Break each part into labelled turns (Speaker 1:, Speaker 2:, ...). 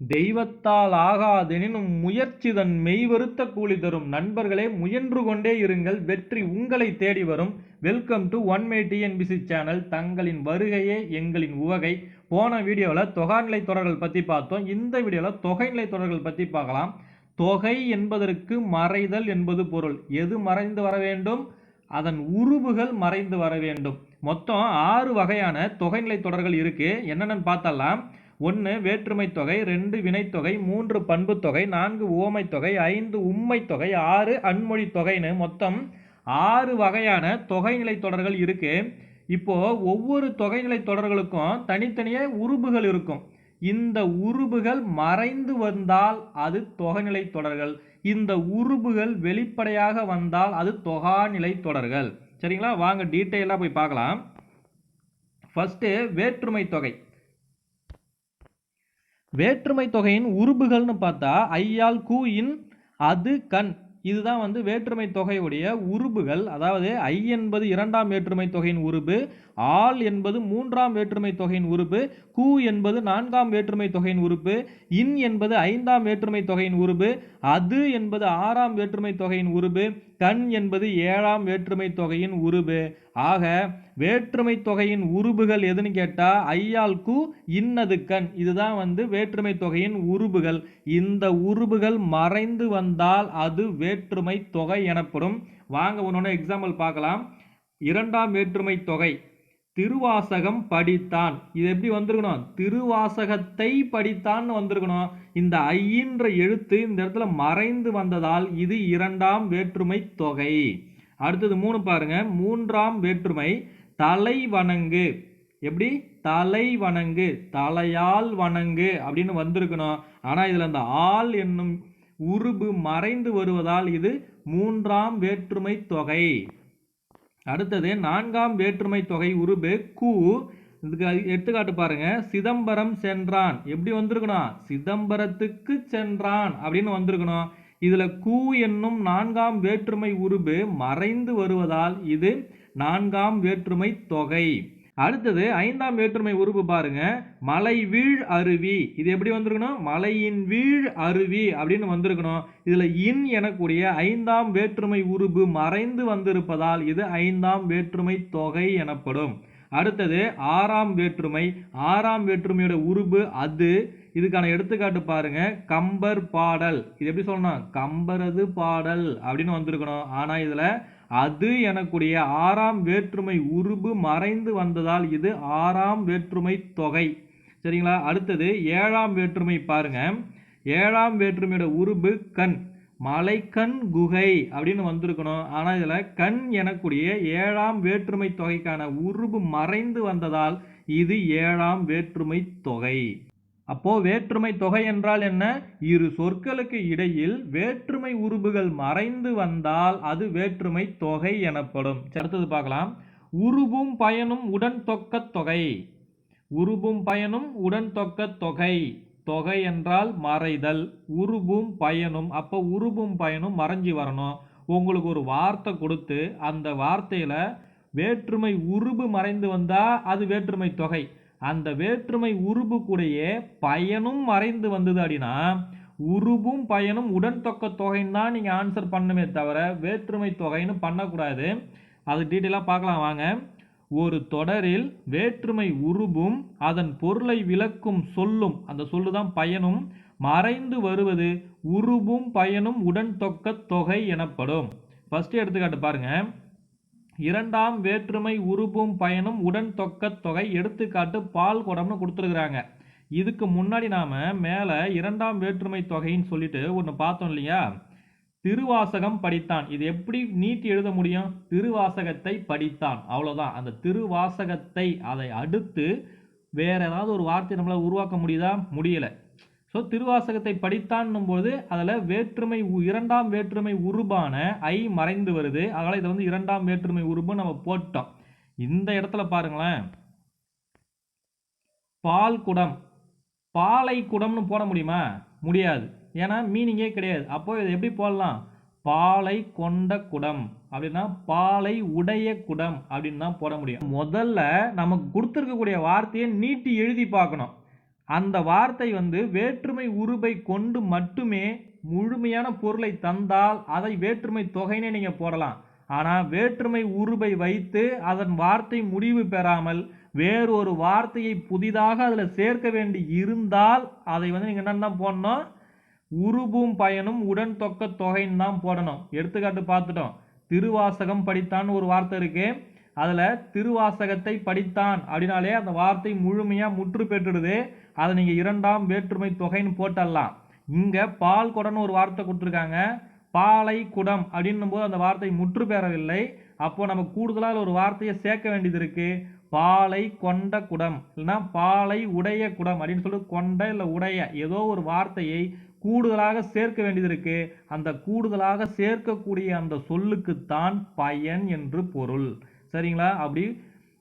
Speaker 1: தெய்வத்தால் ஆகாதெனினும் முயற்சி தன் மெய்வருத்த கூலி தரும் நண்பர்களே முயன்று கொண்டே இருங்கள். வெற்றி உங்களை தேடி வரும். Welcome to one may TNPSC channel தங்களின் வருகையே எங்களின் உவகை. போன வீடியோவில் தொகைநிலை தொடர்கள் பற்றி பார்த்தோம். இந்த வீடியோவில் தொகைநிலை தொடர்கள் பற்றி பார்க்கலாம். தொகை என்பதற்கு மறைதல் என்பது பொருள். எது மறைந்து வர வேண்டும்? அதன் உருவுகள் மறைந்து வர வேண்டும். மொத்தம் ஆறு வகையான தொகைநிலை தொடர்கள் இருக்குது என்னென்னு பார்த்தலாம் ஒன்று வேற்றுமை தொகை ரெண்டு வினைத்தொகை மூன்று பண்புத் தொகை நான்கு உவமை தொகை ஐந்து உண்மை தொகை ஆறு அன்மொழி தொகைன்னு மொத்தம் ஆறு வகையான தொகைநிலை தொடர்கள் இருக்குது இப்போது ஒவ்வொரு தொகைநிலை தொடர்களுக்கும் தனித்தனியே உருபுகள் இருக்கும். இந்த உருபுகள் மறைந்து வந்தால் அது தொகைநிலை தொடர்கள். இந்த உருபுகள் வெளிப்படையாக வந்தால் அது தொகாநிலை தொடர்கள். சரிங்களா? வாங்க டீட்டெயிலாக போய் பார்க்கலாம். ஃபஸ்ட்டு வேற்றுமை தொகை. வேற்றுமை தொகையின் உருபுகள்னு பார்த்தா ஐயால் கூ இன் அது கண். இதுதான் வந்து வேற்றுமை தொகையுடைய உருபுகள் அதாவது ஐ என்பது இரண்டாம் வேற்றுமை தொகையின் உருபு ஆல் என்பது மூன்றாம் வேற்றுமை தொகையின் உருபு கூ என்பது நான்காம் வேற்றுமை தொகையின் உறுப்பு இன் என்பது ஐந்தாம் வேற்றுமை தொகையின் உருபு அது என்பது ஆறாம் வேற்றுமை தொகையின் உருபு கண் என்பது ஏழாம் வேற்றுமை தொகையின் உருபு. ஆக வேற்றுமை தொகையின் உருபுகள் எதுன்னு கேட்டால் ஐயால் கு இன்னது கண். இதுதான் வந்து வேற்றுமை தொகையின் உருபுகள். இந்த உருபுகள் மறைந்து வந்தால் அது வேற்றுமை தொகை எனப்படும். வாங்க ஒன்று எக்ஸாம்பிள் பார்க்கலாம். இரண்டாம் வேற்றுமை தொகை. திருவாசகம் படித்தான். இது எப்படி வந்திருக்கணும்? திருவாசகத்தை படித்தான்னு வந்திருக்கணும். இந்த ஐயின்ற எழுத்து இந்த இடத்துல மறைந்து வந்ததால் இது இரண்டாம் வேற்றுமை தொகை. அடுத்தது மூணு பாருங்க. மூன்றாம் வேற்றுமை தலை வணங்கு எப்படி? தலை வணங்கு தலையால் வணங்கு அப்படின்னு வந்திருக்கணும். ஆனால் இதில் அந்த ஆள் என்னும் உருபு மறைந்து வருவதால் இது மூன்றாம் வேற்றுமை தொகை. அடுத்தது நான்காம் வேற்றுமை தொகை உருபு கு. இதுக்கு எடுத்துக்காட்டு பாருங்க. சிதம்பரம் சென்றான். எப்படி வந்திருக்கணும்? சிதம்பரத்துக்கு சென்றான் அப்படின்னு வந்திருக்கணும். இதில் கு என்னும் நான்காம் வேற்றுமை உருபு மறைந்து வருவதால் இது நான்காம் வேற்றுமை தொகை. அடுத்தது ஐந்தாம் வேற்றுமை உருவு பாருங்க. மலை வீழ் அருவி. இது எப்படி வந்திருக்கணும்? மலையின் வீழ் அருவி அப்படின்னு வந்திருக்கணும். இதுல இன் எனக்கூடிய ஐந்தாம் வேற்றுமை உருபு மறைந்து வந்திருப்பதால் இது ஐந்தாம் வேற்றுமை தொகை எனப்படும். அடுத்தது ஆறாம் வேற்றுமை. ஆறாம் வேற்றுமையோட உருபு அது. இதுக்கான எடுத்துக்காட்டு பாருங்க. கம்பர் பாடல். இது எப்படி சொல்லணும்? கம்பரது பாடல் அப்படின்னு வந்திருக்கணும். ஆனா இதுல அது எனக்குடைய ஆறாம் வேற்றுமை உருபு மறைந்து வந்ததால் இது ஆறாம் வேற்றுமை தொகை. சரிங்களா? அடுத்தது ஏழாம் வேற்றுமை பாருங்க. ஏழாம் வேற்றுமையோட உருபு கண். மலைக்கண் குகை அப்படின்னு வந்திருக்கணும். ஆனால் இதில் கண் எனக்கூடிய ஏழாம் வேற்றுமை தொகைக்கான உருபு மறைந்து வந்ததால் இது ஏழாம் வேற்றுமை தொகை. அப்போ வேற்றுமை தொகை என்றால் என்ன? இரு சொற்களுக்கு இடையில் வேற்றுமை உருபுகள் மறைந்து வந்தால் அது வேற்றுமை தொகை எனப்படும். அடுத்தது பார்க்கலாம். உருபும் பயனும் உடன் தொக்க தொகை. உருபும் பயனும் உடன் தொக்க தொகை. தொகை என்றால் மறைதல். உருபும் பயனும் அப்போ உருபும் பயனும் மறைஞ்சி வரணும். உங்களுக்கு ஒரு வார்த்தை கொடுத்து அந்த வார்த்தையில் வேற்றுமை உருபு மறைந்து வந்தால் அது வேற்றுமை தொகை. அந்த வேற்றுமை உருபு பயனும் மறைந்து வந்தது அப்படின்னா உருபும் பயனும் உடன் தொக்க தொகைன்னு தான் நீங்கள் ஆன்சர் பண்ணுமே தவிர வேற்றுமை தொகைன்னு பண்ணக்கூடாது. அது டீட்டெயிலாக பார்க்கலாம் வாங்க. ஒரு தொடரில் வேற்றுமை உருபும் அதன் பொருளை விளக்கும் சொல்லும் அந்த சொல்லு தான் பயனும் மறைந்து வருவது உருபும் பயனும் உடன் தொக்க தொகை எனப்படும். ஃபஸ்ட்டு எடுத்துக்காட்டு பாருங்கள் இரண்டாம் வேற்றுமை உருபும் பயனும் உடன் தொக்க தொகை எடுத்துக்காட்டு பால் குடம்னு கொடுத்துருக்குறாங்க. இதுக்கு முன்னாடி நாம் மேலே இரண்டாம் வேற்றுமை தொகைன்னு சொல்லிட்டு ஒன்று பார்த்தோம் இல்லையா? திருவாசகம் படித்தான். இது எப்படி நீட்டி எழுத முடியும்? திருவாசகத்தை படித்தான். அவ்வளோதான் அந்த திருவாசகத்தை அதை அடுத்து வேற ஏதாவது ஒரு வார்த்தை நம்மளால் உருவாக்க முடியுதா? முடியலை. ஸோ திருவாசகத்தை படித்தான்னும் போது அதில் வேற்றுமை இரண்டாம் வேற்றுமை உருபான ஐ மறைந்து வருது. அதனால் இதை வந்து இரண்டாம் வேற்றுமை உருபு நம்ம போட்டோம். இந்த இடத்துல பாருங்களேன். பால் குடம். பாலை குடம்னு போட முடியுமா? முடியாது. ஏன்னா மீனிங்கே கிடையாது. அப்போ இதை எப்படி போடலாம்? பாலை கொண்ட குடம். அப்படின்னா பாலை உடைய குடம் அப்படின்னு தான் போட முடியும். முதல்ல நமக்கு கொடுத்துருக்கக்கூடிய வார்த்தையை நீட்டி எழுதி பார்க்கணும். அந்த வார்த்தை வந்து வேற்றுமை உருபை கொண்டு மட்டுமே முழுமையான பொருளை தந்தால் அதை வேற்றுமை தொகைனே நீங்கள் போடலாம். ஆனால் வேற்றுமை உருபை வைத்து அதன் வார்த்தை முடிவு பெறாமல் வேறு ஒரு வார்த்தையை புதிதாக அதில் சேர்க்க வேண்டி இருந்தால் அதை வந்து நீங்கள் என்னென்ன போடணும்? உருபும் பயனும் உடன் தொக்க தொகைன்னு தான் போடணும். எடுத்துக்காட்டு பார்த்துட்டோம். திருவாசகம் படித்தான்னு ஒரு வார்த்தை இருக்கு. அதில் திருவாசகத்தை படித்தான் அப்படின்னாலே அந்த வார்த்தை முழுமையாக முற்று பெற்றுடுது அதை நீங்கள் இரண்டாம் வேற்றுமை தொகைன்னு போட்டலாம் இங்கே பால் குடம்னு ஒரு வார்த்தை கொடுத்துருக்காங்க. பாலை குடம் அப்படின்னும் போது அந்த வார்த்தை முற்று பெறவில்லை. அப்போ நம்ம கூடுதலாக ஒரு வார்த்தையை சேர்க்க வேண்டியது இருக்குது பாலை கொண்ட குடம். இல்லைன்னா பாலை உடைய குடம் அப்படின்னு சொல்லிட்டு கொண்ட இல்லை உடைய ஏதோ ஒரு வார்த்தையை கூடுதலாக சேர்க்க வேண்டியது இருக்கு. அந்த கூடுதலாக சேர்க்கக்கூடிய அந்த சொல்லுக்குத்தான் பயன் என்று பொருள். சரிங்களா? அப்படி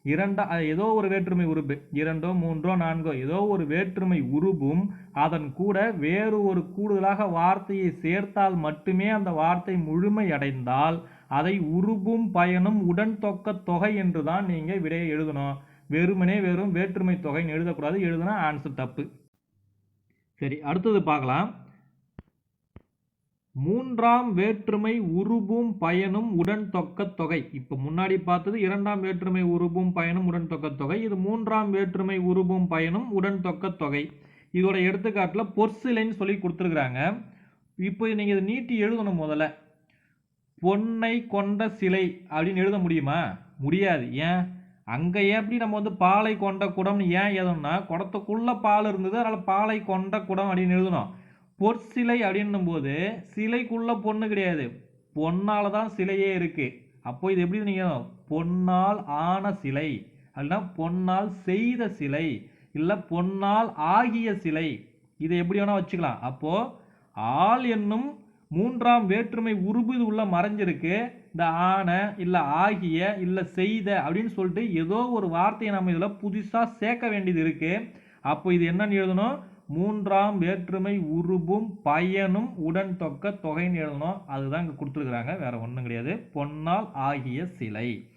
Speaker 1: இரண்டா ஏதோ ஒரு வேற்றுமை உருபு இரண்டோ மூன்றோ நான்கோ ஏதோ ஒரு வேற்றுமை உருபும் அதன் கூட வேறு ஒரு கூடுதலாக வார்த்தையை சேர்த்தால் மட்டுமே அந்த வார்த்தை முழுமை அடைந்தால் அதை உருபும் பயனும் உடன் தொக்க தொகை என்று தான் நீங்கள் விடையை எழுதணும். வெறுமனே வெறும் வேற்றுமை தொகைன்னு எழுதக்கூடாது எழுதுனா ஆன்சர் தப்பு. சரி அடுத்தது பார்க்கலாம். மூன்றாம் வேற்றுமை உருபும் பயனும் உடன் தொக்க தொகை. இப்போ முன்னாடி பார்த்தது இரண்டாம் வேற்றுமை உருபும் பயனும் உடன் தொக்க தொகை. இது மூன்றாம் வேற்றுமை உருபும் பயனும் உடன் தொக்க தொகை. இதோட எடுத்துக்காட்டில் பொர்சிலைன்னு சொல்லி கொடுத்துருக்குறாங்க. இப்போ நீங்கள் இதை நீட்டி எழுதணும் முதல்ல. பொன்னை கொண்ட சிலை அப்படின்னு எழுத முடியுமா? முடியாது. ஏன்? அங்கே எப்படி நம்ம வந்து பாலை கொண்ட குடம்னு ஏன் எழுதணும்னா குடத்துக்குள்ளே பால் இருந்தது அதனால் பாலை கொண்ட குடம் அப்படின்னு எழுதணும். பொற்சிலை அப்படின்னும் போது சிலைக்குள்ள பொண்ணு கிடையாது. பொன்னால் தான் சிலையே இருக்குது அப்போ இது எப்படி நீங்கள் பொன்னால் ஆன சிலை. அப்படின்னா பொன்னால் செய்த சிலை. இல்லை பொன்னால் ஆகிய சிலை. இதை எப்படி வேணால் வச்சுக்கலாம். அப்போது ஆள் என்னும் மூன்றாம் வேற்றுமை உருபு இது உள்ள மறைஞ்சிருக்கு. இந்த ஆன இல்லை ஆகிய இல்லை செய்த அப்படின்னு சொல்லிட்டு ஏதோ ஒரு வார்த்தையை நம்ம இதில் புதுசாக சேர்க்க வேண்டியது இருக்குது அப்போ இது என்னன்னு எழுதணும்? மூன்றாம் வேற்றுமை உருபும் பயனும் உடன் தொக்க தொகைன்னு எழுதணும் அதுதான் இங்கே கொடுத்துருக்குறாங்க. வேற ஒன்றும் கிடையாது. பொன்னால் ஆகிய சிலை.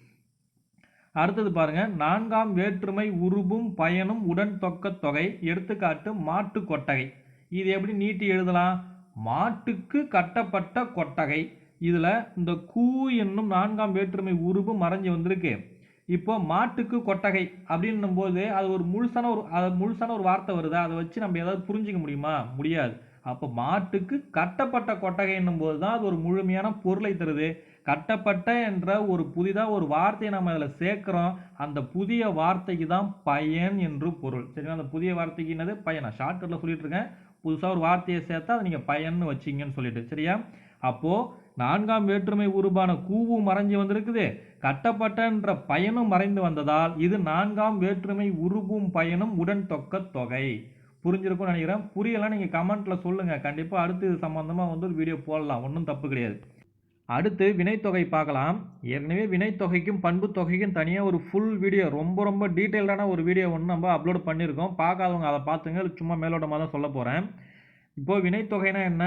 Speaker 1: அடுத்தது பாருங்க. நான்காம் வேற்றுமை உருபும் பயனும் உடன் தொக்க தொகை. எடுத்துக்காட்டு மாட்டு கொட்டகை. இது எப்படி நீட்டி எழுதலாம்? மாட்டுக்கு கட்டப்பட்ட கொட்டகை. இதில் இந்த கூ என்னும் நான்காம் வேற்றுமை உருபு மறைஞ்சு வந்திருக்கு. இப்போ மாட்டுக்கு கொட்டகை அப்படின்னும் போது அது ஒரு முழுசான ஒரு அது முழுசான ஒரு வார்த்தை வருதா? அதை வச்சு நம்ம ஏதாவது புரிஞ்சுக்க முடியுமா? முடியாது. அப்போ மாட்டுக்கு கட்டப்பட்ட கொட்டகைன்னும் போது தான் அது ஒரு முழுமையான பொருளை தருது. கட்டப்பட்ட என்ற ஒரு புதிதாக ஒரு வார்த்தையை நம்ம அதில் சேர்க்குறோம். அந்த புதிய வார்த்தைக்கு தான் பயன் என்று பொருள். சரிங்களா? அந்த புதிய வார்த்தைக்கு என்னது? நான் ஷார்ட்கட்டில் சொல்லிட்டு இருக்கேன். புதுசாக ஒரு வார்த்தையை சேர்த்தா அதை நீங்கள் பயன்னு வச்சிங்கன்னு சொல்லிட்டு. சரியா? அப்போது நான்காம் வேற்றுமை உருபான கூவும் மறைஞ்சு வந்திருக்குது. கட்டப்பட்டன்ற பயனும் மறைந்து வந்ததால் இது நான்காம் வேற்றுமை உருபும் பயனும் உடன் தொக்க தொகை. புரிஞ்சிருக்கும்னு நினைக்கிறேன். புரியலாம் நீங்கள் கமெண்ட்டில் சொல்லுங்கள் கண்டிப்பாக அடுத்து இது சம்மந்தமாக வந்து ஒரு வீடியோ போடலாம். ஒன்றும் தப்பு கிடையாது. அடுத்து வினைத்தொகை பார்க்கலாம். ஏற்கனவே வினைத்தொகைக்கும் பண்பு தொகைக்கும் தனியாக ஒரு ஃபுல் வீடியோ ரொம்ப ரொம்ப டீட்டெயில்டான ஒரு வீடியோ ஒன்று நம்ம அப்லோட் பண்ணியிருக்கோம். பார்க்காதவங்க அதை பார்த்துங்க. சும்மா மேலோட்டமாக தான் சொல்ல போகிறேன் இப்போது வினைத்தொகைனா என்ன?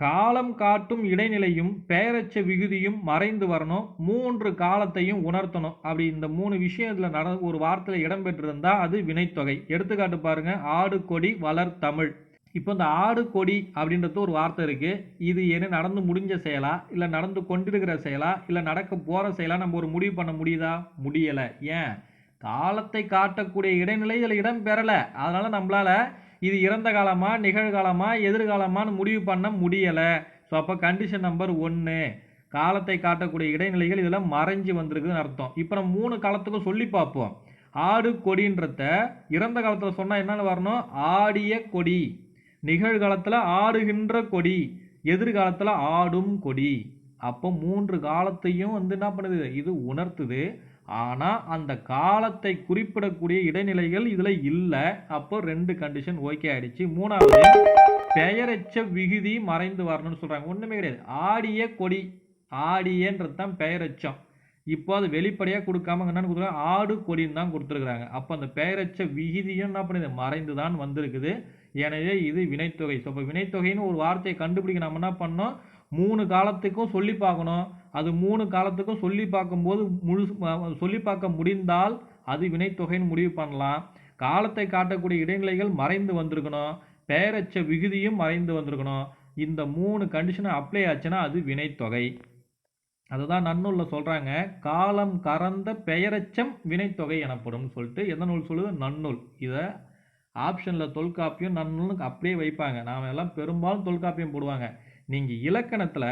Speaker 1: காலம் காட்டும் இடைநிலையும் பெயரச்ச விகுதியும் மறைந்து வரணும் மூன்று காலத்தையும் உணர்த்தணும். அப்படி இந்த மூணு விஷயத்தில் நட ஒரு வார்த்தையில் இடம்பெற்றிருந்தா அது வினைத்தொகை. எடுத்துக்காட்டு பாருங்க ஆடு கொடி வளர் தமிழ். இப்போ இந்த ஆடு கொடி அப்படின்றது ஒரு வார்த்தை இருக்குது இது என்ன நடந்து முடிஞ்ச செயலா? இல்லை நடந்து கொண்டிருக்கிற செயலா? இல்லை நடக்க போகிற செயலா? நம்ம ஒரு முடிவு பண்ண முடியுதா? முடியலை. ஏன்? காலத்தை காட்டக்கூடிய இடைநிலை இதில் இடம் பெறலை. அதனால் நம்மளால் இது இறந்த காலமா நிகழ்காலமா எதிர்காலமான்னு முடிவு பண்ண முடியலை. ஸோ அப்போ கண்டிஷன் நம்பர் ஒன்று காலத்தை காட்டக்கூடிய இடைநிலைகள் இதில் மறைஞ்சு வந்திருக்குதுன்னு அர்த்தம். இப்போ நம்ம மூணு காலத்துக்கும் சொல்லி பார்ப்போம். ஆடு கொடின்றத இறந்த காலத்தில் சொன்னால் என்னென்னு வரணும்? ஆடிய கொடி. நிகழ்காலத்தில் ஆடுகின்ற கொடி. எதிர்காலத்தில் ஆடும் கொடி. அப்போ மூன்று காலத்தையும் வந்து என்ன பண்ணுது? இது உணர்த்துது. ஆனால் அந்த காலத்தை குறிப்பிடக்கூடிய இடைநிலைகள் இதில் இல்லை. அப்போ ரெண்டு கண்டிஷன் ஓகே ஆயிடுச்சு. மூணாவது பெயரச்ச விகுதி மறைந்து வரணும்னு சொல்கிறாங்க ஒன்றுமே கிடையாது. ஆடிய கொடி. ஆடியன்றது தான் பெயரச்சம். இப்போ அது வெளிப்படையாக கொடுக்காம என்னன்னு கொடுத்துருக்காங்க ஆடு கொடின்னு தான் கொடுத்துருக்குறாங்க. அப்போ அந்த பெயரச்ச விகிதியும் என்ன பண்ணுது? மறைந்து தான் வந்திருக்குது. எனவே இது வினைத்தொகை. ஸோ இப்போ வினைத்தொகைன்னு ஒரு வார்த்தையை கண்டுபிடிக்க நம்ம என்ன பண்ணோம் மூணு காலத்துக்கும் சொல்லி பார்க்கணும். அது மூணு காலத்துக்கும் சொல்லி பார்க்கும்போது முழு சொல்லி பார்க்க முடிந்தால் அது வினைத்தொகைன்னு முடிவு பண்ணலாம். காலத்தை காட்டக்கூடிய இடைநிலைகள் மறைந்து வந்திருக்கணும். பெயரச்ச விகுதியும் மறைந்து வந்திருக்கணும். இந்த மூணு கண்டிஷனை அப்ளை ஆச்சுன்னா அது வினைத்தொகை. அதுதான் நன்னூலில் சொல்கிறாங்க காலம் கறந்த பெயரச்சம் வினைத்தொகை எனப்படும் சொல்லிட்டு எந்த நூல் சொல்லுது? நன்னூல். இதை ஆப்ஷனில் தொல்காப்பியம் நன்னூலுக்கு அப்படியே வைப்பாங்க. நாம் எல்லாம் பெரும்பாலும் தொல்காப்பியம் போடுவாங்க. நீங்கள் இலக்கணத்தில்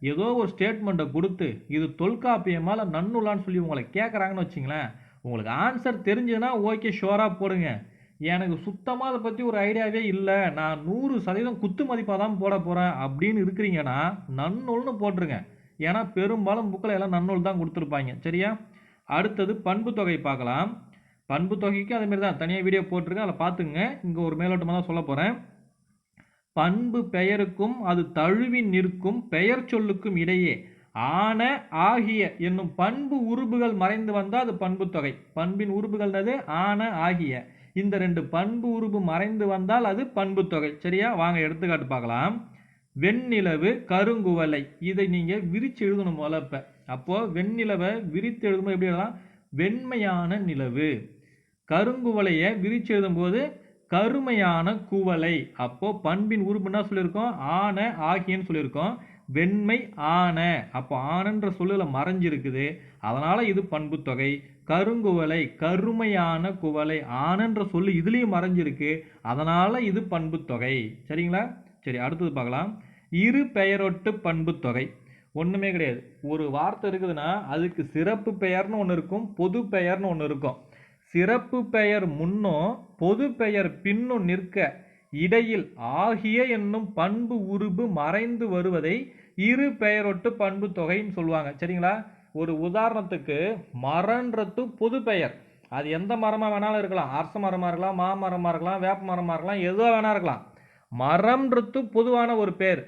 Speaker 1: ஏதோ ஒரு ஸ்டேட்மெண்ட்டை கொடுத்து இது தொல்காப்பியமால் இல்லை சொல்லி உங்களை கேட்குறாங்கன்னு வச்சிங்களேன் உங்களுக்கு ஆன்சர் தெரிஞ்சதுன்னா ஓகே ஷோராக போடுங்க. எனக்கு சுத்தமாக அதை பற்றி ஒரு ஐடியாவே இல்லை. நான் நூறு சதவீதம் குத்து மதிப்பாக தான் போட போகிறேன் அப்படின்னு இருக்கிறீங்கன்னா நன்னூல்னு போட்டுருங்க. ஏன்னா பெரும்பாலும் புக்கில் எல்லாம் நன்னூல் தான் கொடுத்துருப்பாங்க. சரியா? அடுத்தது பண்பு தொகை பார்க்கலாம். பண்பு தொகைக்கு அதேமாரி தான். தனியாக வீடியோ போட்டிருக்கேன். அதில் பார்த்துங்க இங்கே ஒரு மேலோட்டமாக தான் சொல்ல போகிறேன் பண்பு பெயருக்கும் அது தழுவி நிற்கும் பெயர் சொல்லுக்கும் இடையே ஆன ஆகிய என்னும் பண்பு உருபுகள் மறைந்து வந்தால் அது பண்பு தொகை. பண்பின் உருபுகள்னது ஆன ஆகிய. இந்த ரெண்டு பண்பு உருபு மறைந்து வந்தால் அது பண்பு தொகை. சரியா? வாங்க எடுத்துக்காட்டு பார்க்கலாம். வெண்ணிலவு கருங்குவலை. இதை நீங்கள் விரித்து எழுதணும் வளர்ப்ப அப்போது வெண்ணிலவை விரித்து எழுதும்போது எப்படி எழுதலாம்? வெண்மையான நிலவு. கருங்குவலையை விரித்து எழுதும்போது கருமையான குவலை அப்போ பண்பின் உறுப்பு என்ன சொல்லியிருக்கோம்? ஆன ஆகியன்னு சொல்லியிருக்கோம். வெண்மை ஆன. அப்போ ஆனன்ற சொல்லில் மறைஞ்சிருக்குது. அதனால இது பண்பு தொகை. கருங்குவலை கருமையான குவலை ஆனன்ற சொல்லு இதுலேயும் மறைஞ்சிருக்கு. அதனால இது பண்பு தொகை. சரிங்களா? சரி அடுத்தது பார்க்கலாம். இரு பெயரொட்டு பண்பு தொகை. ஒன்றுமே கிடையாது. ஒரு வார்த்தை இருக்குதுன்னா அதுக்கு சிறப்பு பெயர்னு ஒன்று இருக்கும் பொது பெயர்னு ஒன்று இருக்கும். சிறப்பு பெயர் முன்னும் பொது பெயர் பின்னும் நிற்க இடையில் ஆகிய என்னும் பண்பு உருபு மறைந்து வருவதை இரு பெயரொட்டு பண்பு தொகைன்னு சொல்லுவாங்க. சரிங்களா? ஒரு உதாரணத்துக்கு மரன்றது பொது பெயர். அது எந்த மரமாக வேணாலும் இருக்கலாம். அரச மரமாக இருக்கலாம் மாமரமாக இருக்கலாம் வேப்ப மரமாக இருக்கலாம் எதுவாக வேணா இருக்கலாம். மரம்ன்றது பொதுவான ஒரு பேர்.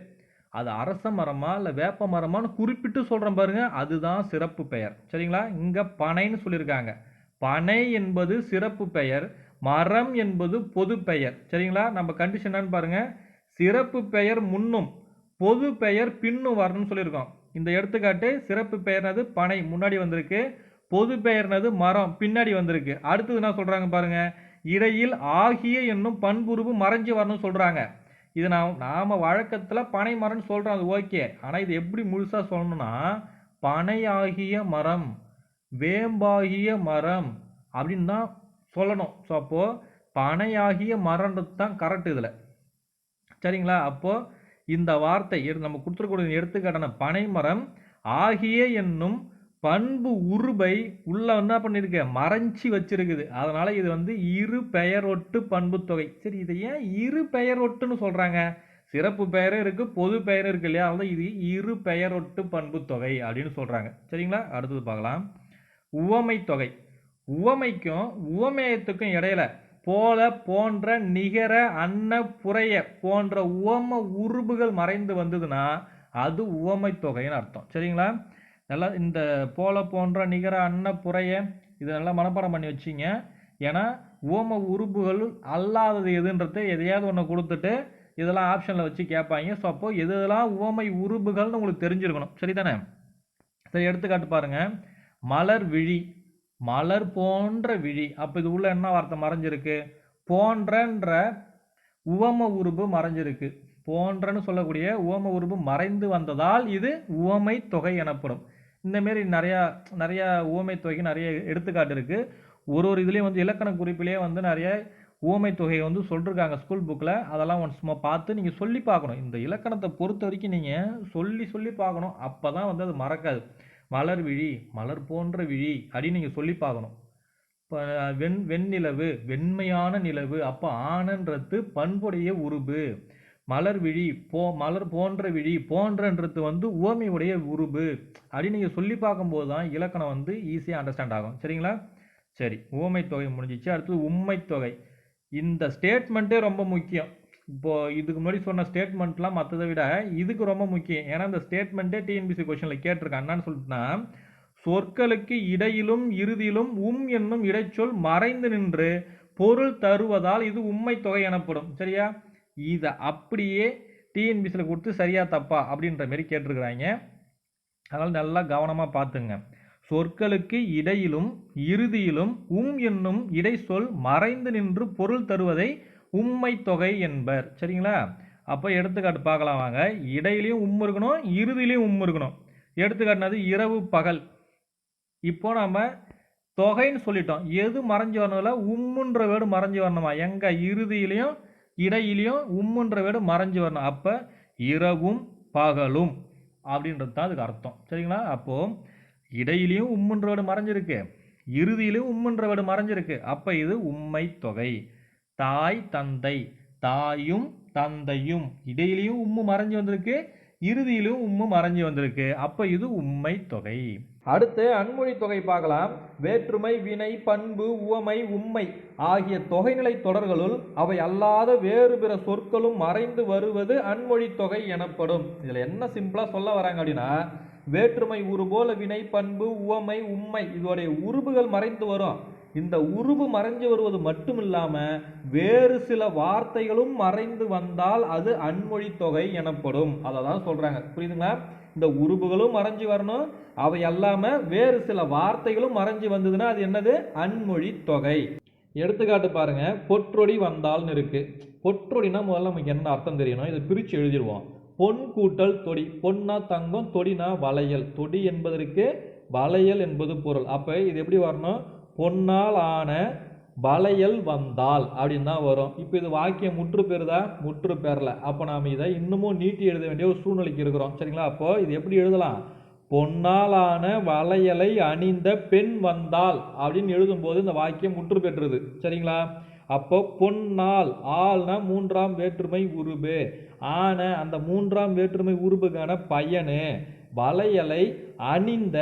Speaker 1: அது அரச மரமா இல்லை வேப்ப மரமானு குறிப்பிட்டு சொல்கிறேன் பாருங்க. அதுதான் சிறப்பு பெயர். சரிங்களா? இங்கே பனைன்னு சொல்லியிருக்காங்க. பனை என்பது சிறப்பு பெயர் மரம் என்பது பொது பெயர். சரிங்களா? நம்ம கண்டிஷன் என்னன்னு பாருங்க. சிறப்பு பெயர் முன்னும் பொது பெயர் பின்னும் வரணும்னு சொல்லியிருக்கோம். இந்த எடுத்துக்காட்டு சிறப்பு பெயர்னது பனை முன்னாடி வந்திருக்கு. பொது பெயர்னது மரம் பின்னாடி வந்திருக்கு. அடுத்தது என்ன சொல்றாங்க பாருங்க? இடையில் ஆகிய என்னும் பண்புருவு மறைஞ்சு வரணும்னு சொல்றாங்க. இது நாம் நாம வழக்கத்தில் பனை மரம்னு சொல்றோம் அது ஓகே ஆனால் இது எப்படி முழுசா சொல்லணும்னா பனை ஆகிய மரம் வேம்பாகிய மரம் அப்படின்னு தான் சொல்லணும். ஸோ அப்போது பனையாகிய மரம்ன்றது தான் கரெக்ட் இதில். சரிங்களா? அப்போது இந்த வார்த்தை நம்ம கொடுத்துருக்கூடிய எடுத்துக்காட்டான பனை மரம் ஆகிய என்னும் பண்பு உருபை உள்ள என்ன பண்ணியிருக்கு? மறைஞ்சி வச்சிருக்குது. அதனால் இது வந்து இரு பெயரொட்டு பண்பு தொகை. சரி இதை ஏன் இரு பெயரொட்டுன்னு சொல்கிறாங்க சிறப்பு பெயரும் இருக்குது பொது பெயரும் இருக்கு இல்லையா? அதனால் இது இரு பெயரொட்டு பண்பு தொகை அப்படின்னு சொல்கிறாங்க சரிங்களா? அடுத்தது பார்க்கலாம். உவமை தொகை உவமைக்கும் உவமேயத்துக்கும் இடையில போல போன்ற நிகர அன்ன புறைய போன்ற உவம உருபுகள் மறைந்து வந்ததுன்னா அது உவமை தொகைன்னு அர்த்தம். சரிங்களா? நல்லா இந்த போல போன்ற நிகர அன்ன புறைய இது நல்லா மனப்பாடம் பண்ணி வச்சிங்க. ஏன்னா உவம உறுப்புகள் அல்லாதது எதுன்றது எதையாவது ஒன்று கொடுத்துட்டு இதெல்லாம் ஆப்ஷனில் வச்சு கேட்பாங்க. ஸோ அப்போது எது எதெல்லாம் உவமை உறுப்புகள்னு உங்களுக்கு தெரிஞ்சிருக்கணும். சரி தானே சரி எடுத்துக்காட்டு பாருங்கள் மலர் விழி மலர் போன்ற விழி. அப்போ இது உள்ள என்ன வார்த்தை மறைஞ்சிருக்கு? போன்றன்ற உவம உருபு மறைஞ்சிருக்கு. போன்றன்னு சொல்லக்கூடிய உவம உருபு மறைந்து வந்ததால் இது உவமை தொகை எனப்படும். இந்த மாரி நிறையா நிறையா உவமை தொகைக்கு நிறைய எடுத்துக்காட்டு இருக்குது ஒரு ஒரு இதுலேயும் வந்து இலக்கண குறிப்பிலேயே வந்து நிறைய உவமை தொகையை வந்து சொல்லிருக்காங்க ஸ்கூல் புக்கில் அதெல்லாம் ஒன் சும்மா பார்த்து நீங்கள் சொல்லி பார்க்கணும். இந்த இலக்கணத்தை பொறுத்த வரைக்கும் நீங்கள் சொல்லி சொல்லி பார்க்கணும். அப்போ தான் வந்து அது மறக்காது. மலர் விழி மலர் போன்ற விழி அப்படின்னு நீங்கள் சொல்லி பார்க்கணும். இப்போ வெண் வெண்ணிலவு வெண்மையான நிலவு அப்போ ஆனன்றது பண்புடைய உருபு. மலர் விழி போ மலர் போன்ற விழி போன்றன்றது வந்து உவமையுடைய உருபு அப்படின்னு நீங்கள் சொல்லி பார்க்கும்போது தான் இலக்கணம் வந்து ஈஸியாக அண்டர்ஸ்டாண்ட் ஆகும். சரிங்களா? சரி உவமை தொகை முடிஞ்சிச்சு. அடுத்தது உண்மை தொகை. இந்த ஸ்டேட்மெண்ட்டே ரொம்ப முக்கியம். இப்போ இதுக்கு முன்னாடி சொன்ன ஸ்டேட்மெண்ட்லாம் மற்றதை விட இதுக்கு ரொம்ப முக்கியம். ஏன்னா இந்த ஸ்டேட்மெண்ட்டே டிஎன்பிசி கொஷனில் கேட்டிருக்கான். என்னன்னு சொல்லிட்டுனா சொற்களுக்கு இடையிலும் இறுதியிலும் உம் என்னும் இடைச்சொல் மறைந்து நின்று பொருள் தருவதால் இது உண்மை தொகை எனப்படும். சரியா? இதை அப்படியே டிஎன்பிசியில் கொடுத்து சரியா தப்பா அப்படின்ற மாதிரி கேட்டிருக்கிறாங்க. அதனால் நல்லா கவனமாக பார்த்துங்க. சொற்களுக்கு இடையிலும் இறுதியிலும் உம் என்னும் இடைச்சொல் மறைந்து நின்று பொருள் தருவதை உம்மை தொகை என்பர். சரிங்களா? அப்போ எடுத்துக்காட்டு பார்க்கலாம் வாங்க. இடையிலையும் உம் இருக்கணும் இறுதியிலையும் உம் இருக்கணும். எடுத்துக்காட்டுனது இரவு பகல். இப்போ நம்ம தொகைன்னு சொல்லிட்டோம். எது மறைஞ்சு வரணும்ல உம்முன்ற வேர்டு மறைஞ்சு வரணுமா? எங்கே இறுதியிலையும் இடையிலையும் உம்முன்ற வேர்டு மறைஞ்சு வரணும். அப்போ இரவும் பகலும் அப்படின்றது தான் அதுக்கு அர்த்தம். சரிங்களா? அப்போது இடையிலையும் உம்முன்ற வேடு மறைஞ்சிருக்கு இறுதியிலையும் உம்முன்ற வேர்டு மறைஞ்சிருக்கு. அப்போ இது உம்மை தொகை. தாய் தந்தை. தாயும் தந்தையும். இடையிலையும் உம்மு மறைஞ்சு வந்திருக்கு இறுதியிலும் உம்மு மறைஞ்சு வந்திருக்கு. அப்போ இது உண்மை தொகை. அடுத்து அன்மொழி தொகை பார்க்கலாம். வேற்றுமை வினை பண்பு உவமை உண்மை ஆகிய தொகைநிலை தொடர்களுள் அவை அல்லாத வேறு பிற சொற்களும் மறைந்து வருவது அன்மொழி தொகை எனப்படும். இதில் என்ன சிம்பிளாக சொல்ல வராங்க அப்படின்னா வேற்றுமை உருபோல வினை பண்பு உவமை உண்மை இதோடைய உருபுகள் மறைந்து வரும். இந்த உருவு மறைஞ்சு வருவது மட்டும் வேறு சில வார்த்தைகளும் மறைந்து வந்தால் அது அன்மொழி தொகை எனப்படும். அதை தான் சொல்கிறாங்க புரியுதுங்களா? இந்த உருபுகளும் மறைஞ்சு வரணும். அவை அல்லாமல் வேறு சில வார்த்தைகளும் மறைஞ்சு வந்ததுன்னா அது என்னது? அன்மொழி தொகை. எடுத்துக்காட்டு பாருங்க. பொற்றொடி வந்தால்னு இருக்கு. பொற்றொடினா முதல்ல நமக்கு என்ன அர்த்தம் தெரியணும்? இதை பிரித்து எழுதிடுவோம். பொன் கூட்டல் தொடி. பொன்னா தங்கம் தொடினா வளையல். தொடி என்பதற்கு வளையல் என்பது பொருள். அப்போ இது எப்படி வரணும்? பொன்னால் ஆன வளையல் வந்தால் அப்படின்னு தான் வரும். இப்போ இது வாக்கியம் முற்று பெறுதா? முற்று பெறல. அப்போ நாம் இதை இன்னமும் நீட்டி எழுத வேண்டிய ஒரு சூழ்நிலைக்கு இருக்கிறோம். சரிங்களா? அப்போது இது எப்படி எழுதலாம்? பொன்னாலான வளையலை அணிந்த பெண் வந்தால் அப்படின்னு எழுதும்போது இந்த வாக்கியம் முற்று பெற்றது. சரிங்களா? அப்போ பொன்னால் ஆள்னா மூன்றாம் வேற்றுமை உருபு. ஆன அந்த மூன்றாம் வேற்றுமை உருபுக்கான பையனு வளையலை அணிந்த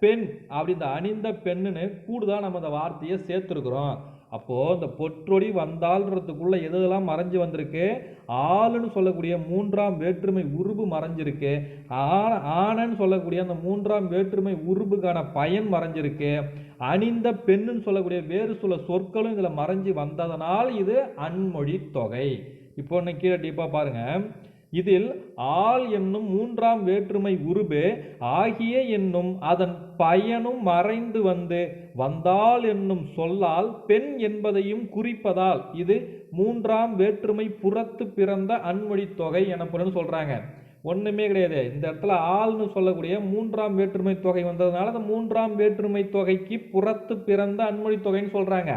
Speaker 1: பெண் அப்படி இந்த அணிந்த பெண்ணுன்னு கூடுதலாக நம்ம அந்த வார்த்தையை சேர்த்துருக்குறோம். அப்போது இந்த பொற்றொடி வந்தால்ன்றதுக்குள்ளே எது எதெல்லாம் மறைஞ்சு வந்திருக்கு? ஆளுன்னு சொல்லக்கூடிய மூன்றாம் வேற்றுமை உருபு மறைஞ்சிருக்கு. ஆன ஆனன்னு சொல்லக்கூடிய அந்த மூன்றாம் வேற்றுமை உருபுக்கான பயன் மறைஞ்சிருக்கு. அணிந்த பெண்ணுன்னு சொல்லக்கூடிய வேறு சில சொற்களும் இதில் மறைஞ்சு வந்ததனால் இது அன்மொழி தொகை. இப்போ இன்னைக்கு கீழே டீப்பாக பாருங்கள் இதில் ஆள் என்னும் மூன்றாம் வேற்றுமை உருபு ஆகிய என்னும் அதன் பயனும் மறைந்து வந்து வந்தால் என்னும் சொல்லால் பெண் என்பதையும் குறிப்பதால் இது மூன்றாம் வேற்றுமை புறத்து பிறந்த அன்மொழி தொகை எனப்படும் சொல்கிறாங்க ஒன்றுமே கிடையாது. இந்த இடத்துல ஆள்னு சொல்லக்கூடிய மூன்றாம் வேற்றுமை தொகை வந்ததுனால அந்த மூன்றாம் வேற்றுமை தொகைக்கு புறத்து பிறந்த அன்மொழி தொகைன்னு சொல்கிறாங்க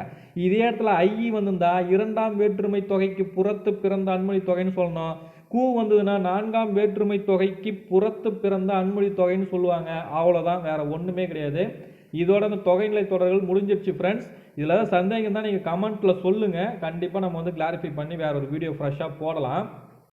Speaker 1: இதே இடத்துல ஐ வந்திருந்தா இரண்டாம் வேற்றுமை தொகைக்கு புறத்து பிறந்த அன்மொழி தொகைன்னு சொல்லணும். கூ வந்ததுன்னா நான்காம் வேற்றுமை தொகைக்கு புறத்து பிறந்த அன்மொழி தொகைன்னு சொல்லுவாங்க. அவ்வளோதான் வேற ஒன்றுமே கிடையாது. இதோட அந்த தொகைநிலை தொடர்கள் முடிஞ்சிருச்சு ஃப்ரெண்ட்ஸ் இதில் ஏதாவது சந்தேகம் தான் நீங்கள் கமெண்ட்டில் சொல்லுங்கள் கண்டிப்பாக நம்ம வந்து கிளாரிஃபை பண்ணி வேறு ஒரு வீடியோ ஃப்ரெஷ்ஷாக போடலாம்.